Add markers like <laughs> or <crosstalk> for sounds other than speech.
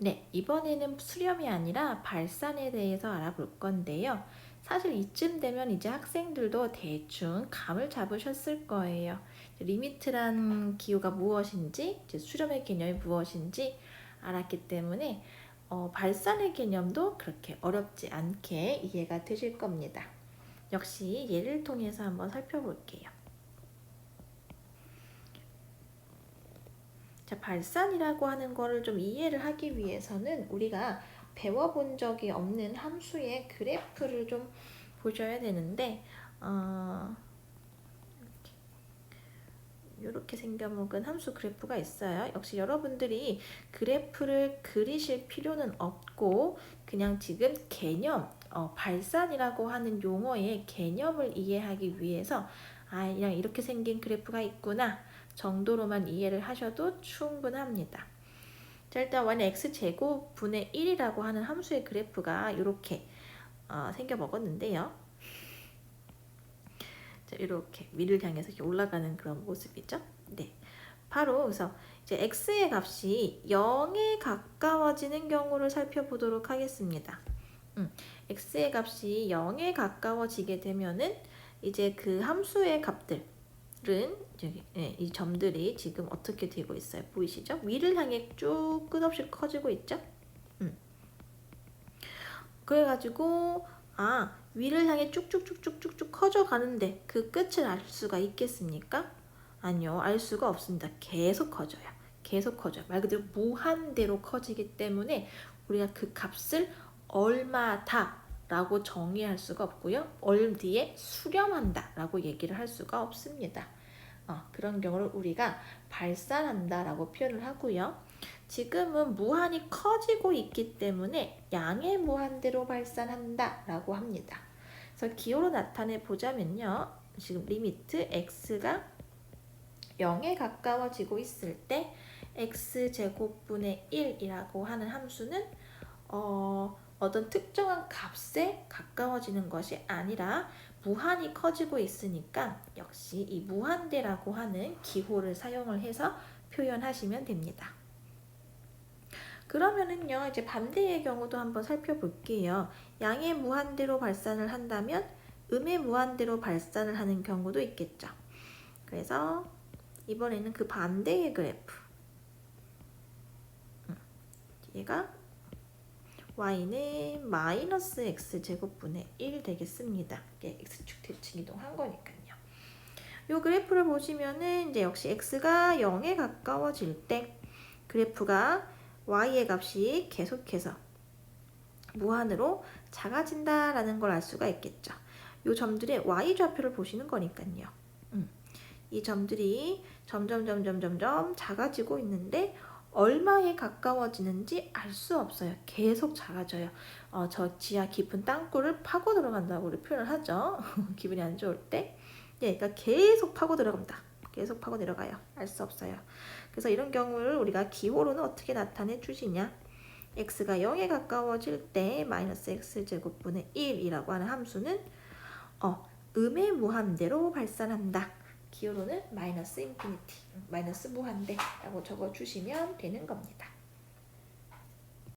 네, 이번에는 수렴이 아니라 발산에 대해서 알아볼 건데요. 사실 이쯤 되면 이제 학생들도 대충 감을 잡으셨을 거예요. 리미트란 기호가 무엇인지, 수렴의 개념이 무엇인지 알았기 때문에 어, 발산의 개념도 그렇게 어렵지 않게 이해가 되실 겁니다. 역시 예를 통해서 한번 살펴볼게요. 자, 발산이라고 하는 거를 좀 이해를 하기 위해서는 우리가 배워본 적이 없는 함수의 그래프를 좀 보셔야 되는데 어, 이렇게 생겨먹은 함수 그래프가 있어요. 역시 여러분들이 그래프를 그리실 필요는 없고 그냥 지금 개념, 어, 발산이라고 하는 용어의 개념을 이해하기 위해서 아, 그냥 이렇게 생긴 그래프가 있구나 정도로만 이해를 하셔도 충분합니다. 자, 일단 y x 제곱 분의 1이라고 하는 함수의 그래프가 이렇게 어, 생겨 먹었는데요. 자, 이렇게 위를 향해서 이렇게 올라가는 그런 모습이죠. 네. 바로 그래서 이제 x의 값이 0에 가까워지는 경우를 살펴보도록 하겠습니다. 음, x의 값이 0에 가까워지게 되면은 이제 그 함수의 값들 은 여기 예, 이 점들이 지금 어떻게 되고 있어요? 보이시죠? 위를 향해 쭉 끝없이 커지고 있죠? 음. 그래가지고 아 위를 향해 쭉쭉쭉쭉쭉쭉 커져 가는데 그 끝을 알 수가 있겠습니까? 아니요, 알 수가 없습니다. 계속 커져요. 계속 커져요. 말 그대로 무한대로 커지기 때문에 우리가 그 값을 얼마다 라고 정의할 수가 없고요. 얼 뒤에 수렴한다 라고 얘기를 할 수가 없습니다. 어, 그런 경우를 우리가 발산한다 라고 표현을 하고요. 지금은 무한히 커지고 있기 때문에 양의 무한대로 발산한다 라고 합니다. 그래서 기호로 나타내 보자면요. 지금 리미트 x가 0에 가까워지고 있을 때 x제곱분의 1이라고 하는 함수는 어, 어떤 특정한 값에 가까워지는 것이 아니라 무한히 커지고 있으니까 역시 이 무한대라고 하는 기호를 사용을 해서 표현하시면 됩니다. 그러면은요, 이제 반대의 경우도 한번 살펴볼게요. 양의 무한대로 발산을 한다면 음의 무한대로 발산을 하는 경우도 있겠죠. 그래서 이번에는 그 반대의 그래프. 음, 얘가 y는 마이너스 x 제곱분의 1 되겠습니다. 이게 x축 대칭 이동한 거니까요. 이 그래프를 보시면은 이제 역시 x가 0에 가까워질 때 그래프가 y의 값이 계속해서 무한으로 작아진다라는 걸 알 수가 있겠죠. 이 점들의 y 좌표를 보시는 거니까요. 음, 이 점들이 점점 점점 점점 작아지고 있는데 얼마에 가까워지는지 알 수 없어요. 계속 작아져요. 어, 저 지하 깊은 땅굴을 파고 들어간다고 표현을 하죠. <laughs> 기분이 안 좋을 때. 예, 그러니까 계속 파고 들어갑니다. 계속 파고 내려가요. 알 수 없어요. 그래서 이런 경우를 우리가 기호로는 어떻게 나타내 주시냐? x가 0에 가까워질 때 마이너스 x제곱분의 1이라고 하는 함수는 어, 음의 무한대로 발산한다. 기호로는 마이너스 인피니티, 마이너스 무한대라고 적어주시면 되는 겁니다.